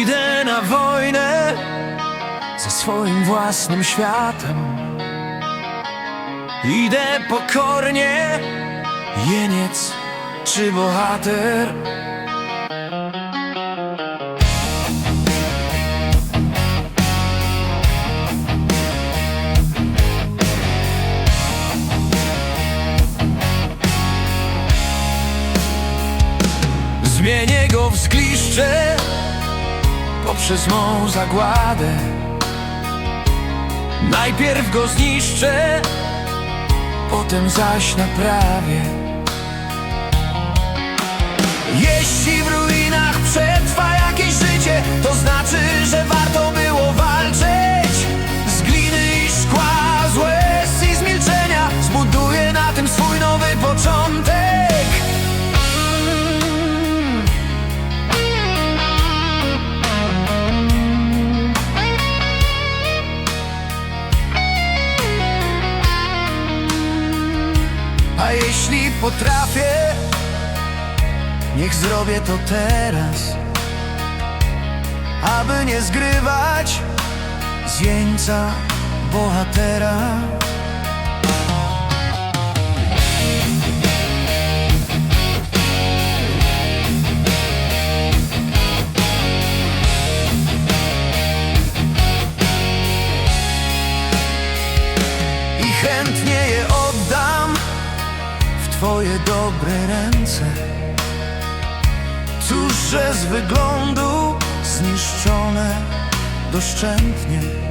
Idę na wojnę ze swoim własnym światem. Idę pokornie, jeniec czy bohater. Zmienię go w zgliszcze poprzez mą zagładę. Najpierw go zniszczę, potem zaś naprawię. Jeśli w ruinach przetrwa Jeśli potrafię, niech zrobię to teraz, aby nie zgrywać z jeńca bohatera. Twoje dobre ręce. Cóż, że z wyglądu zniszczone doszczętnie.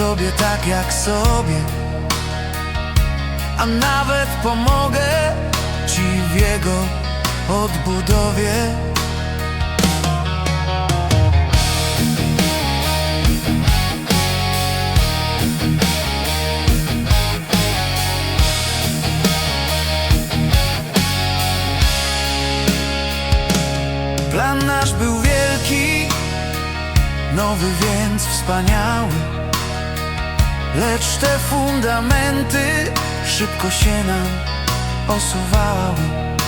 Tobie tak jak sobie. A nawet pomogę Ci w jego odbudowie. Plan nasz był wielki Nowy więc wspaniały Lecz te fundamenty szybko się nam osuwały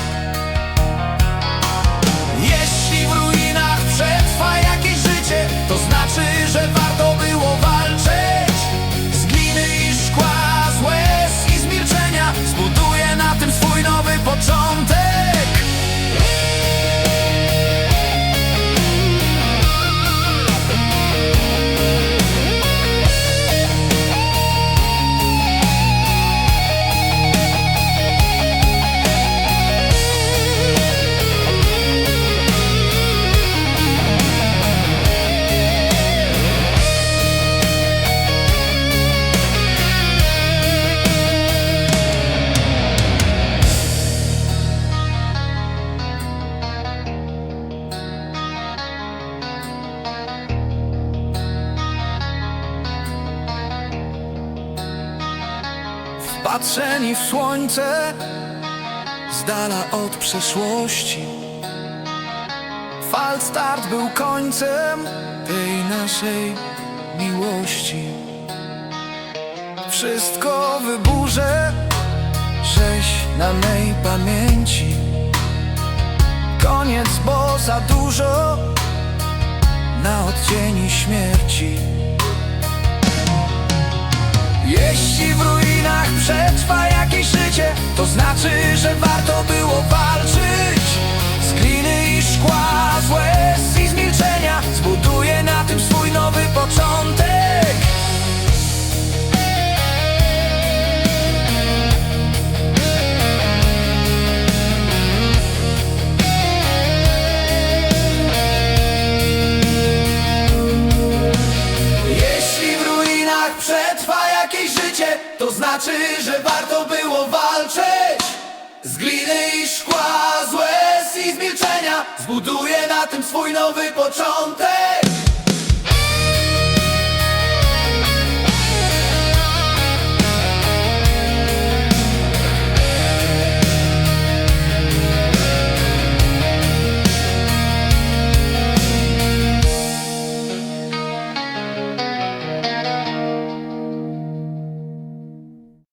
Wpatrzeni w słońce Z dala od przeszłości. Falstart był końcem Tej naszej miłości. Wszystko wyburzę Rzeź na mej pamięci. Koniec, bo za dużo Na odcieni śmierci że warto było walczyć. Z gliny i szkła, z łez i z milczenia zbuduję na tym swój nowy początek. Jeśli w ruinach przetrwa jakieś życie To znaczy, że warto było walczyć Z gliny i szkła, z łez i z milczenia. Zbuduję na tym swój nowy początek